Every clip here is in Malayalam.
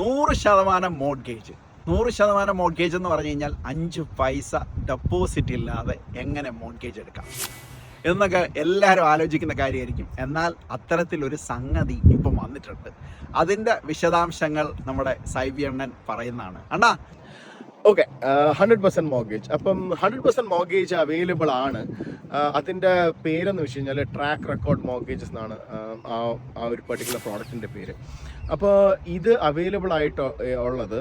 നൂറ് ശതമാനം മോഡ്ഗേജ് നൂറ് ശതമാനം മോഡ്ഗേജ് എന്ന് പറഞ്ഞു കഴിഞ്ഞാൽ അഞ്ച് പൈസ ഡെപ്പോസിറ്റ് ഇല്ലാതെ എങ്ങനെ മോഡ്ഗേജ് എടുക്കാം? എന്നൊക്കെ എല്ലാവരും ആലോചിക്കുന്ന കാര്യമായിരിക്കും. എന്നാൽ അത്തരത്തിലൊരു സംഗതി ഇപ്പം വന്നിട്ടുണ്ട്. അതിന്റെ വിശദാംശങ്ങൾ നമ്മുടെ സൈബി അണ്ണൻ പറയുന്നതാണ്. അണ്ണാ ഓക്കെ ഹൺഡ്രഡ് പെർസെന്റ് മോർഗേജ് അപ്പം ഹൺഡ്രഡ് പെർസെന്റ് മോർഗേജ് അവൈലബിൾ ആണ്. അതിന്റെ അതിന്റെ പേരെന്ന് വെച്ച് കഴിഞ്ഞാൽ ട്രാക്ക് റെക്കോർഡ് മോർഗേജസ് എന്നാണ് ആ, ആ ആ ഒരു പെർട്ടിക്കുലർ പ്രോഡക്റ്റിന്റെ പേര്. അപ്പോൾ ഇത് അവൈലബിൾ ആയിട്ട് ഉള്ളത്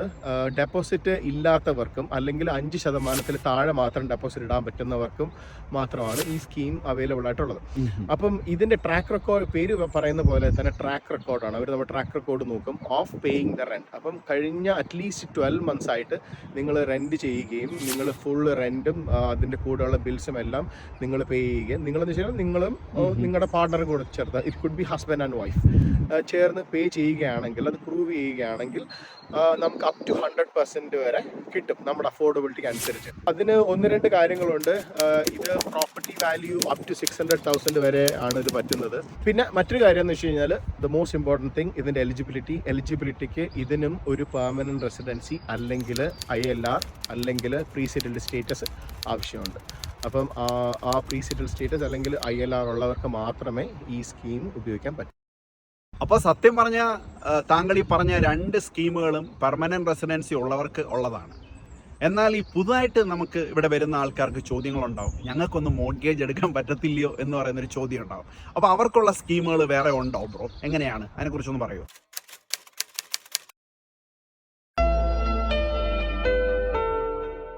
ഡെപ്പോസിറ്റ് ഇല്ലാത്തവർക്കും അല്ലെങ്കിൽ അഞ്ച് ശതമാനത്തിൽ താഴെ മാത്രം ഡെപ്പോസിറ്റ് ഇടാൻ പറ്റുന്നവർക്കും മാത്രമാണ് ഈ സ്കീം അവൈലബിൾ ആയിട്ടുള്ളത്. അപ്പം ഇതിന്റെ ട്രാക്ക് റെക്കോർഡ് പേര് പറയുന്ന പോലെ തന്നെ ട്രാക്ക് റെക്കോർഡാണ് അവർ നമ്മൾ ട്രാക്ക് റെക്കോർഡ് നോക്കും. ഓഫ് പേയിങ് ദ റെന്റ് അപ്പം കഴിഞ്ഞ അറ്റ്ലീസ്റ്റ് ട്വൽവ് മന്ത്സ് ആയിട്ട് നിങ്ങൾ റെന്റ് ചെയ്യുകയും നിങ്ങൾ ഫുൾ റെന്റും അതിന്റെ കൂടെയുള്ള ബിൽസും എല്ലാം നിങ്ങൾ പേ ചെയ്യുകയും നിങ്ങളെന്ന് വെച്ചാൽ നിങ്ങളും നിങ്ങളുടെ പാർട്ണറും കൂടെ ചേർത്ത് it could be husband and wife ചേർന്ന് പേ ചെയ്യുകയാണെങ്കിൽ അത് പ്രൂവ് ചെയ്യുകയാണെങ്കിൽ നമുക്ക് അപ് ടു ഹൺഡ്രഡ് പെർസെന്റ് വരെ കിട്ടും നമ്മുടെ അഫോർഡബിലിറ്റിക്ക് അനുസരിച്ച്. അതിന് ഒന്ന് രണ്ട് കാര്യങ്ങളുണ്ട്. ഇത് property value up to six hundred thousand വരെ ആണ് ഇത് പറ്റുന്നത്. പിന്നെ മറ്റൊരു കാര്യം എന്ന് വെച്ച് കഴിഞ്ഞാൽ ദ മോസ്റ്റ് ഇമ്പോർട്ടന്റ് തിങ് ഇതിന്റെ എലിജിബിലിറ്റി എലിജിബിലിറ്റിക്ക് ഇതിനും ഒരു പെർമനന്റ് റെസിഡൻസി അല്ലെങ്കിൽ ഐ എൽ ആർ അല്ലെങ്കിൽ പ്രീ സെറ്റിൽഡ് സ്റ്റേറ്റസ് ആവശ്യമുണ്ട്. അപ്പം ആ- പ്രീ സെറ്റിൽഡ് സ്റ്റേറ്റസ് അല്ലെങ്കിൽ ഐ എൽ ആർ ഉള്ളവർക്ക് മാത്രമേ ഈ സ്കീം ഉപയോഗിക്കാൻ പറ്റൂ. അപ്പോൾ സത്യം പറഞ്ഞ താങ്കൾ ഈ പറഞ്ഞ രണ്ട് സ്കീമുകളും പെർമനന്റ് റെസിഡൻസി ഉള്ളവർക്ക് ഉള്ളതാണ്. എന്നാൽ ഈ പുതുതായിട്ട് നമുക്ക് ഇവിടെ വരുന്ന ആൾക്കാർക്ക് ചോദ്യങ്ങളുണ്ടാവും. ഞങ്ങൾക്കൊന്നും മോർഗേജ് എടുക്കാൻ പറ്റത്തില്ലയോ എന്ന് പറയുന്നൊരു ചോദ്യം ഉണ്ടാവും അപ്പോൾ അവർക്കുള്ള സ്കീമുകൾ വേറെ ഉണ്ടോ ബ്രോ? എങ്ങനെയാണ്? അതിനെക്കുറിച്ചൊന്ന് പറയൂ.